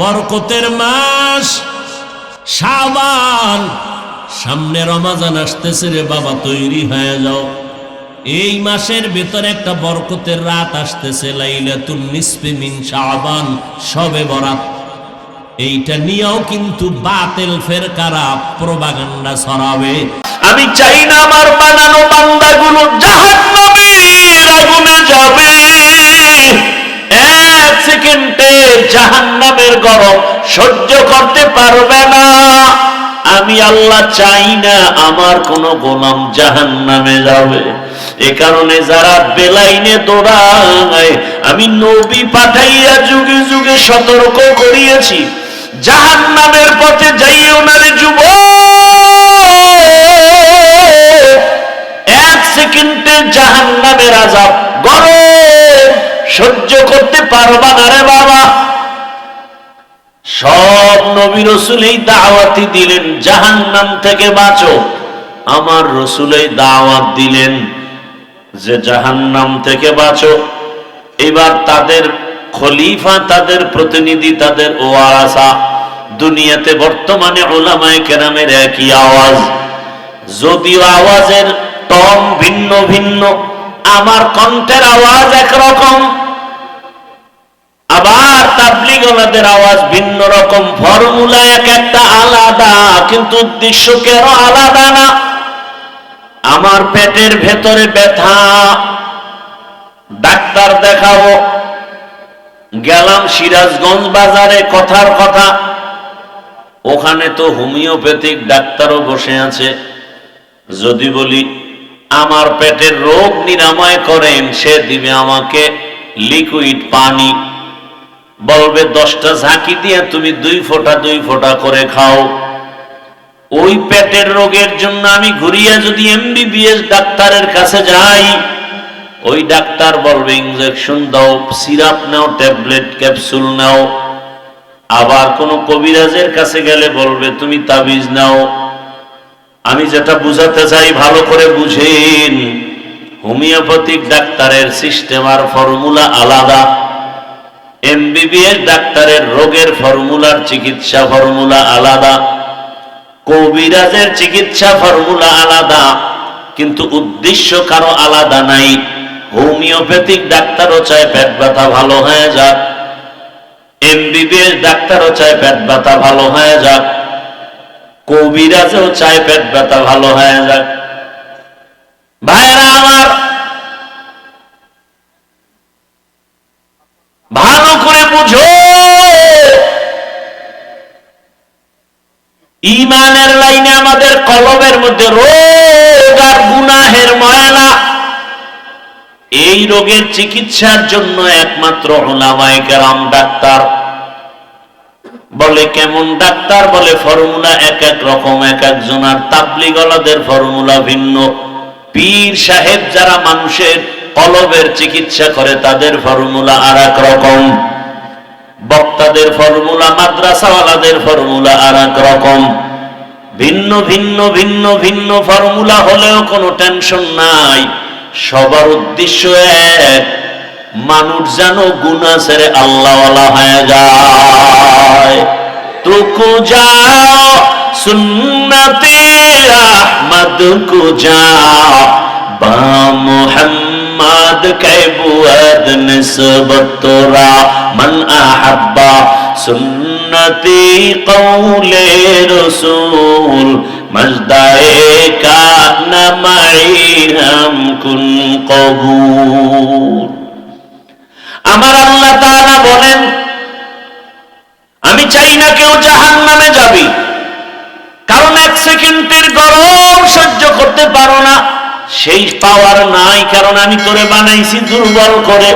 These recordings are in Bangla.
বরকতের মাস। সাবান সামনে রমাজান আসতেছে রে বাবা, তৈরি হয়ে যাও। এই মাসের ভেতরে একটা বরকতের রাত আসতেছে, লাইলাতুন নিসফে মিন শাবান, সবে বরাত। এইটা নিয়েও কিন্তু বাতেল ফেরকারা প্রবাগান্ডা ছড়াবে। আমি চাই না আমার বানানো বান্দাগুলো জাহান্নামের আগুনে যাবে। এক সেকেন্ডে জাহান্নামের গরম সহ্য করতে পারবে না। আমি আল্লাহ চাই না আমার কোন গোলাম জাহান্নামে যাবে। এ কারণে যারা বেলাইনে দৌড়ায়, আমি নবী পাঠাইয়া যুগে যুগে সতর্ক করিয়েছি, জাহান্নামের পথে যাইও না রে যুবক। এক সেকেন্ডে জাহান নামের আজাব গরম। সহ্য করতে পারবা না রে বাবা। সব নবী রসুল এই দাওয়াতি দিলেন জাহান নাম থেকে বাঁচো। আমার রসুল এই দাওয়াত দিলেন যে জাহান নাম থেকে বাঁচো। এবার তাদের খলিফা, তাদের প্রতিনিধি, তাদের ওয়ারাসা, দুনিয়াতে বর্তমানে ওলামায় কেরামের একই আওয়াজ। যদিও আওয়াজের টন ভিন্ন ভিন্ন আমার কণ্ঠের আওয়াজ একরকম, আবার তাবলিগলাদের আওয়াজ ভিন্ন রকম, ফর্মুলা এক একটা আলাদা, কিন্তু উদ্দেশ্য কেন আলাদা না। আমার পেটের ভেতরে ব্যথা, ডাক্তার দেখাবো। গেলাম সিরাজগঞ্জ বাজারে, কথার কথা। ওখানে তো হোমিওপ্যাথিক ডাক্তারও বসে আছে। যদি বলি আমার পেটের রোগ নিরাময় করেন, সে দিবে আমাকে লিকুইড পানি। বলবে, দশটা ঝাঁকি দিয়ে তুমি দুই ফোঁটা দুই ফোঁটা করে খাও। ওই পেটের রোগের জন্য আমি ঘুরিয়ে যদি এমবিবিএস ডাক্তারের কাছে যাই, ওই ডাক্তার বলবে ইঞ্জেকশন দাও, সিরাপ নাও, ট্যাবলেট, ক্যাপসুল নাও। আবার কোন কবিরাজের কাছে গেলে বলবে, তুমি তাবিজ নাও। আমি যেটা বুঝাতে চাই, ভালো করে বুঝেন। হোমিওপ্যাথিক ডাক্তারের সিস্টেম আর ফর্মুলা আলাদা। এমবিবিএস ডাক্তারের রোগের ফর্মুলার চিকিৎসা ফর্মুলা আলাদা। কবিরাজের চিকিৎসা ফর্মুলা আলাদা, কিন্তু উদ্দেশ্য কারও আলাদা নাই। হোমিওপ্যাথিক ডাক্তারও চায় পেট ব্যথা ভালো হয়ে যাক। এমবিবিএস ডাক্তারও চায় পেট ব্যথা ভালো হয়ে যাক। কবিরাজও চায় পেট ব্যথা ভালো হয়ে যাক ভাইরা আমার, ভালো করে বুঝো। ইমানের লাইনে আমাদের কলবের মধ্যে রোগ আর গুনাহের ময়লা। এই রোগের চিকিৎসার জন্য একমাত্র ওলামায়ে কেরাম ডাক্তার বলে কেমন ডাক্তার বলে ফর্মুলা এক এক রকম, এক একজন। আর তাবলিগলাদের ফর্মুলা ভিন্ন। পীর সাহেব যারা মানুষের কলবের চিকিৎসা করে, তাদের ফর্মুলা আর এক রকম। বক্তাদের ফর্মুলা, মাদ্রাসাওয়ালাদের ফর্মুলা আর এক রকম। ভিন্ন ভিন্ন ভিন্ন ভিন্ন ফর্মুলা হলেও কোনো টেনশন নাই। সবার উদ্দেশ্য এক। মানুষ যেন গুনা ছেড়ে আল্লাহওয়ালা হয়ে যায়। তুকু যাও, সুন্নতে আহমদ কু যাও। বা মোহাম্মদ কে বুয়াদ নিসবত মন আহাব্বা সুন্নতি কৌলে রসুল, মজদায়ে কান মাই হাম কুন কবুল। আমার আল্লাহ তাআলা বলেন, আমি চাই না কেউ জাহান নামে যাবি। কারণ এক সেকেন্ডের গরম সহ্য করতে পারো না। সেই পাওয়ার নাই, কারণ আমি তোরে বানাইছি দুর্বল করে।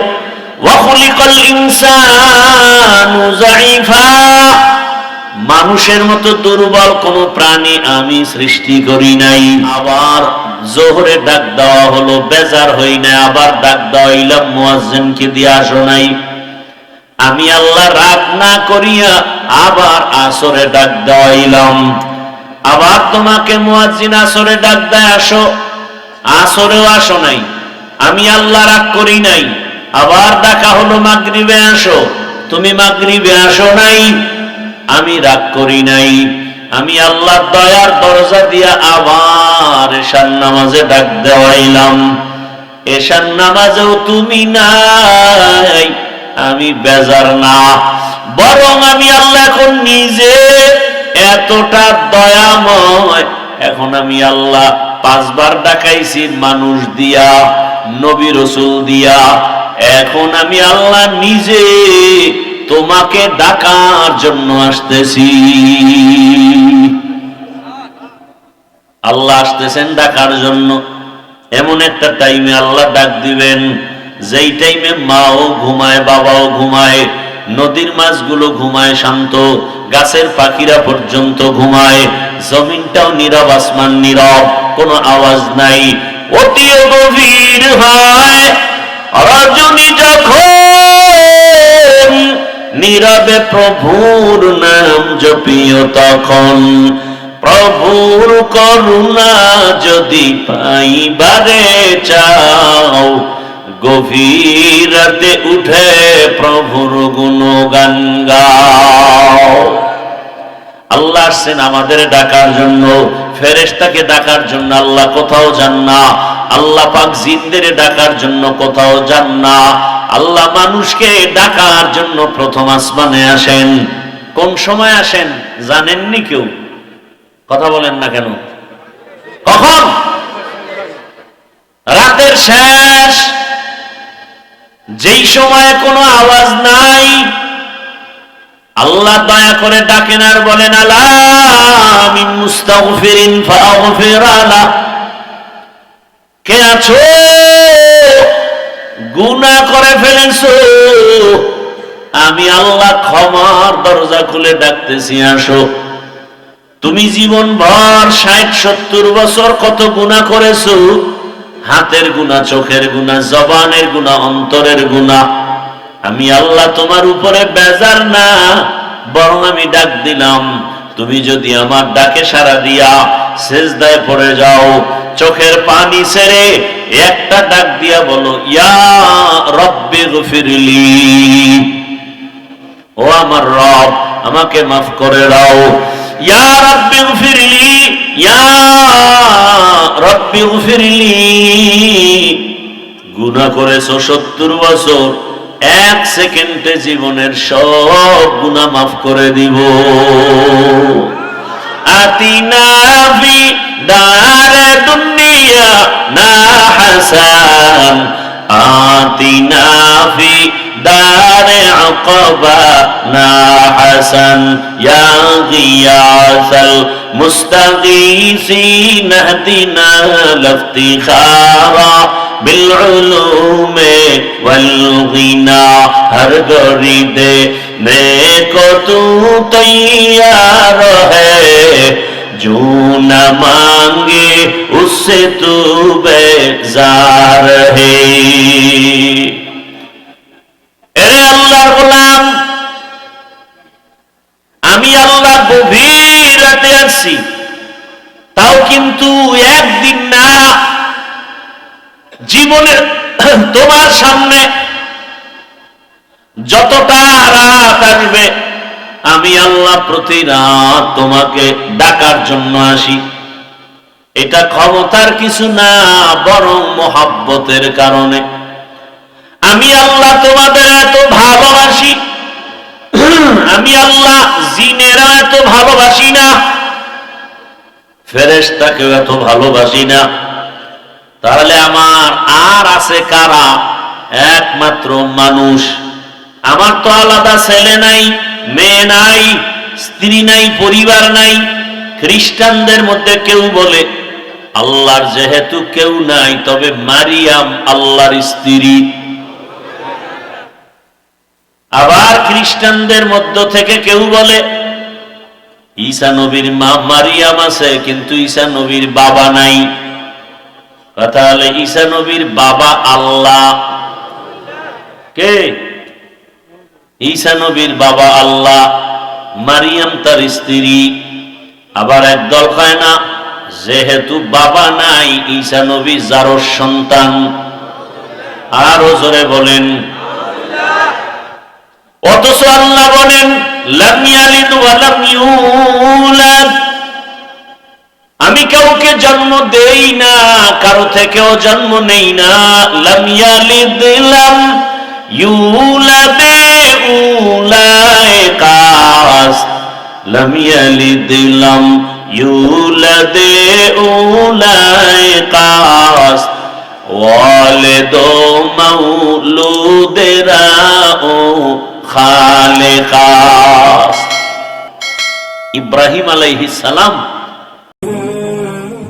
মানুষের মতো দুর্বল কোন প্রাণী আমি সৃষ্টি করি নাই। আবার জোহরে ডাক দেওয়া হলো, বেজার হই না আবার ডাক দেওয়া হইলাম মুয়াজ্জিনকে দিয়ে আসো নাই। আমি আল্লাহ রাগ না করিয়া আবার আসরে ডাক দেওয়াইলাম আবার তোমাকে মুয়াজ্জিন আসরে ডাক দেয়, আসো। আসরেও আসো নাই। আমি আল্লাহ রাগ করি নাই। আবার ডাকা হলো, মাগরিবে আসো। তুমি মাগরিবে আসো নাই। আমি রাগ করি নাই। আমি আল্লাহ দয়ার দরজা দিয়া আবার এশার নামাজে ডাক দেওয়াইলাম। এশার নামাজেও তুমি নাই, আমি বেজার না। বরং আমি আল্লাহ এখন নিজে এতটা দয়াময়, এখন আমি আল্লাহ পাঁচবার ডাকাইছি মানুষ দিয়া, নবী রসুল দিয়া। এখন আমি আল্লাহ নিজে তোমাকে ডাকার জন্য আসতেছি। আল্লাহ আসতেছেন ডাকার জন্য। এমন একটা টাইমে আল্লাহ ডাক দিবেন। যেই টাইমে মাও ঘুমায়, বাবাও ঘুমায়, নদীর মাছগুলো ঘুমায় শান্ত, গাছের পাখিরা পর্যন্ত ঘুমায়, জমিনটাও নীরব, আসমান নীরব, কোনো আওয়াজ নাই। অতি গভীর হয় রজনী যখন নীরবে প্রভুর নাম জপিও তখন। প্রভুর করুণা যদি পাইবারে চাও গভীর রাতে উঠে প্রভুর গুণগান গাও। আল্লাহ আসছেন আমাদের ডাকার জন্য, ফেরেশতাকে ডাকার জন্য, আল্লাহ কোথাও যান না। আল্লাহ পাক জিনদের ডাকার জন্য কোথাও যান না। আল্লাহ মানুষকে ডাকার জন্য প্রথম আসমানে আসেন। কোন সময় আসেন জানেননি কেউ? কথা বলেন না কেন? কখন? রাতের শেষ। যেই সময়ে কোনো আওয়াজ নাই আল্লাহ দয়া করে ডাকেন আর বলেন, আলা কে আছো? গুনাহ করে ফেলেছো? আমি আল্লাহ ক্ষমার দরজা খুলে ডাকতেছি, আসো। তুমি জীবন ভর ষাট, সত্তর বছর কত গুণা করেছ? হাতের গুণা চোখের গুণা জবানের গুণা অন্তরের গুণা আমি আল্লাহ তোমার উপরে বেজার না, বরং আমি ডাক দিলাম। তুমি যদি আমার ডাকে সারা দিয়া সেজদায় পড়ে যাও, চোখের পানি ছেড়ে একটা ডাক দিয়া বলো, ইয়া রব্বি গফিরলি। ও আমার রব, আমাকে মাফ করে দাও। ইয়া রব্বি গফিরলি। ইয়া রব্বি গফিরলি। গুনাহ করেছ সত্তর বছর। এক সেকেন্ডে জীবনের সব গুনাহ মাফ করে দিব। আতিনা ফি দারে দুনিয়া না হাসান। আকাবা না হাসান। ইয়া গিয়াসাল মুস্তাগীসিন হদিনা লফতিখারা। بالعلوم والغنى ہر گڑی دے میں کو تو تیار ہے جو نہ مانگے اس سے تو بیزار ہے ارے اللہ غلام আমি আল্লাহ গভীর রাতে আসছি তাও কিন্তু একদিন না জীবনের তোমার সামনে যতটা রাত আসবে, আমি আল্লাহ প্রতি রাত তোমাকে ডাকার জন্য আসি। এটা ক্ষমতার কিছু না, বরং মহাব্বতের কারণে। আমি আল্লাহ তোমাদের এত ভালোবাসি। আমি আল্লাহ জিনেরা এত ভালোবাসি না। ফেরেশতাকেও এত ভালোবাসি না। তাহলে আমার আর আছে কারা? একমাত্র মানুষ। আমার তো আলাদা ছেলে নাই, মেয়ে নাই, স্ত্রী নাই, পরিবার নাই। খ্রিস্টানদের মধ্যে কেউ বলে, আল্লাহর যেহেতু কেউ নাই, তবে মারিয়াম আল্লাহর স্ত্রী। আবার খ্রিস্টানদের মধ্য থেকে কেউ বলে, ঈসা নবীর মা মারিয়াম আছে, কিন্তু ঈসা নবীর বাবা নাই। কথা নবীর বাবা আল্লাহ। কে? নবীর বাবা আল্লাহ। মারিয়াম তার স্ত্রী। আবার কয় না, যেহেতু বাবা নাই, ঈসা নবী যারো সন্তান। আরও জোরে বলেন। অথচ আল্লাহ বলেন, লাম ইয়ালিদ ওয়া আমি কাউকে জন্ম দেই না, কারও থেকেও জন্ম নেই না। লাম ইয়ালিদ লাম ইউলাদে উলায়ে কাস। লাম ইয়ালিদ লাম ইউলাদে উলায়ে কাস। ওয়ালিদ মাউলুদেরা ও খালে খাস ইব্রাহিম আলাইহিস সালাম